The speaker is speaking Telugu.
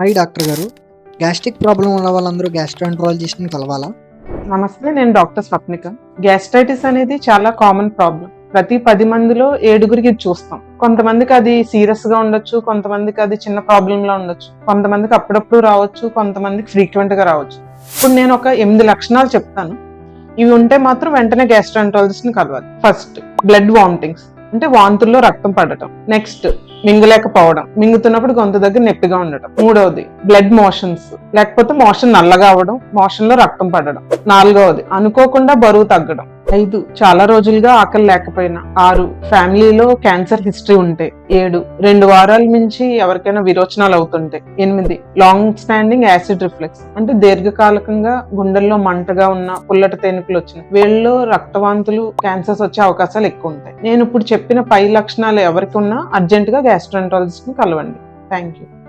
హాయ్ డాక్టర్ గారు. గ్యాస్ట్రిక్ ప్రాబ్లం ఉన్న వాళ్ళందరూ గ్యాస్ట్రాంట్రాలజిస్ట్ని కలవాలా? నమస్తే నేను డాక్టర్ స్వప్నిక. గ్యాస్ట్రైటిస్ అనేది చాలా కామన్ ప్రాబ్లం. ప్రతి పది మందిలో ఏడుగురికి ఇది చూస్తాం. కొంతమందికి అది సీరియస్గా ఉండొచ్చు కొంతమందికి అది చిన్న ప్రాబ్లం లా ఉండొచ్చు. కొంతమందికి అప్పుడప్పుడు రావచ్చు కొంతమందికి ఫ్రీక్వెంట్గా రావచ్చు. ఇప్పుడు నేను ఒక ఎనిమిది లక్షణాలు చెప్తాను. ఇవి ఉంటే మాత్రం వెంటనే గ్యాస్ట్రాంట్రాలజిస్ట్ని కలవాలి. First blood vomitings. అంటే వాంతుల్లో రక్తం పడటం. నెక్స్ట్ మింగలేకపోవడం. మింగుతున్నప్పుడు గొంతు దగ్గర నొప్పిగా ఉండటం. మూడవది బ్లడ్ మోషన్స్ లేకపోతే మోషన్ నల్లగా అవడం మోషన్లో రక్తం పడడం. నాలుగవది అనుకోకుండా బరువు తగ్గడం. ఐదు. చాలా రోజులుగా ఆకలి లేకపోయినా. ఆరు. ఫ్యామిలీలో క్యాన్సర్ హిస్టరీ ఉంటే. ఏడు. రెండు వారాల మించి ఎవరికైనా విరోచనాలు అవుతుంటే. ఎనిమిది. Long standing acid reflex. అంటే దీర్ఘకాలికంగా గుండెల్లో మంటగా ఉన్న పుల్లటి తేనుకులు వచ్చిన వీళ్ళలో రక్తవాంతులు క్యాన్సర్స్ వచ్చే అవకాశాలు ఎక్కువ ఉంటాయి. నేను ఇప్పుడు చెప్పిన పై లక్షణాలు ఎవరికి ఉన్నా అర్జెంటుగా గ్యాస్ట్రాంటాలజిస్ట్ని కలవండి. Thank you